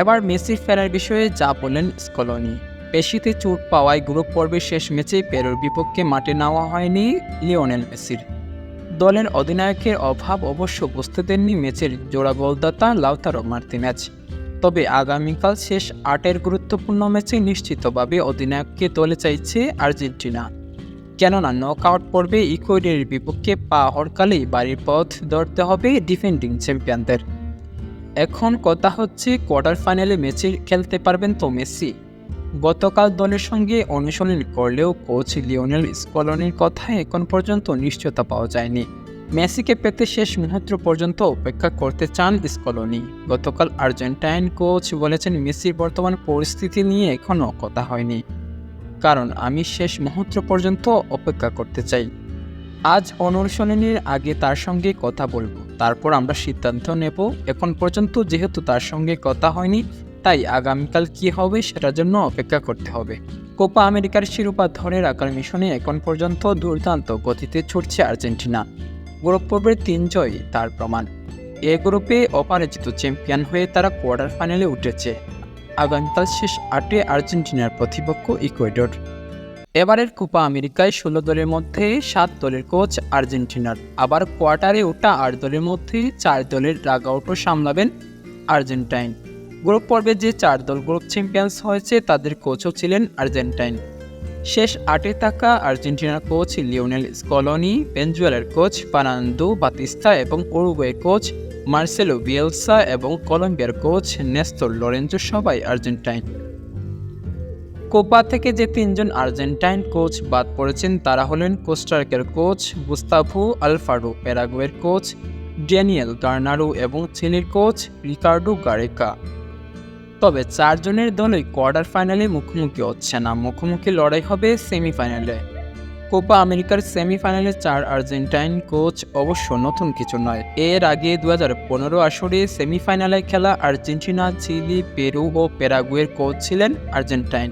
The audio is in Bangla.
এবার মেসির ফেরার বিষয়ে যা বলেন স্কলনি। পেশিতে চোট পাওয়ায় গ্রুপ পর্বের শেষ ম্যাচে পেরোর বিপক্ষে মাঠে নেওয়া হয়নি লিওনেল মেসির। দলের অধিনায়কের অভাব অবশ্য বুঝতে দেননি ম্যাচের জোড়া গোলদাতা লাউতারো মার্তিনেজ। তবে আগামীকাল শেষ আটের গুরুত্বপূর্ণ ম্যাচে নিশ্চিতভাবে অধিনায়ককে দলে চাইছে আর্জেন্টিনা। কেননা নকআউট পর্বে ইকুয়েডের বিপক্ষে পা হরকালেই বাড়ির পথ ধরতে হবে ডিফেন্ডিং চ্যাম্পিয়নদের। এখন কথা হচ্ছে কোয়ার্টার ফাইনালে ম্যাচে খেলতে পারবেন তো মেসি। গতকাল দলের সঙ্গে অনুশীলন করলেও কোচ লিওনেল স্কলনির কথায় এখন পর্যন্ত নিশ্চয়তা পাওয়া যায়নি। মেসিকে পেতে শেষ মুহূর্ত পর্যন্ত অপেক্ষা করতে চান স্কলনি। গতকাল আর্জেন্টাইন কোচ বলেছেন মেসির বর্তমান পরিস্থিতি নিয়ে এখনও কথা হয়নি। কারণ আমি শেষ মুহূর্ত পর্যন্ত অপেক্ষা করতে চাই। আজ অনুশীলনের আগে তার সঙ্গে কথা বলব। তারপর আমরা সিদ্ধান্ত নেব। এখন পর্যন্ত যেহেতু তার সঙ্গে কথা হয়নি, তাই আগামীকাল কি হবে সেটার জন্য অপেক্ষা করতে হবে। কোপা আমেরিকার শিরোপা ধরে রাখার মিশনে এখন পর্যন্ত দুর্দান্ত গতিতে ছুটছে আর্জেন্টিনা। গ্রুপ পর্বের তিন জয় তার প্রমাণ। এ গ্রুপে অপরাজিত চ্যাম্পিয়ন হয়ে তারা কোয়ার্টার ফাইনালে উঠেছে। আগামীকাল শেষ আটে আর্জেন্টিনার প্রতিপক্ষ ইকুয়েডর। এবারের কোপা আমেরিকায় ষোলো দলের মধ্যে সাত দলের কোচ আর্জেন্টিনার। আবার কোয়ার্টারে ওঠা আট দলের মধ্যে চার দলের রাগআউটও সামলাবেন আর্জেন্টাইন। গ্রুপ পর্বে যে চার দল গ্রুপ চ্যাম্পিয়ন্স হয়েছে, তাদের কোচও ছিলেন আর্জেন্টাইন। শেষ আটে থাকা আর্জেন্টিনার কোচ লিওনেল স্কলনি, ভেনজুয়েলার কোচ ফার্নান্দো বাতিস্তা এবং উরুগুয়ে কোচ মার্সেলো বিয়েলসা এবং কলম্বিয়ার কোচ নেস্তর লরেঞ্জো সবাই আর্জেন্টাইন। কোপা থেকে যে তিনজন আর্জেন্টাইন কোচ বাদ পড়েছেন, তারা হলেন কোস্টার্কের কোচ গুস্তাভো আলফাডো প্যারাগুয়ের কোচ ড্যানিয়েল গার্নারো এবং চিলির কোচ রিকার্ডো গারেকা। তবে চারজনের দলই কোয়ার্টার ফাইনালে মুখোমুখি হচ্ছে না। মুখোমুখি লড়াই হবে সেমিফাইনালে। কোপা আমেরিকার সেমিফাইনালে চার আর্জেন্টাইন কোচ অবশ্য নতুন কিছু নয়। এর আগে দু হাজার পনেরো আসরে সেমিফাইনালে খেলা আর্জেন্টিনা, চিলি, পেরু ও প্যারাগুয়ের কোচ ছিলেন আর্জেন্টাইন।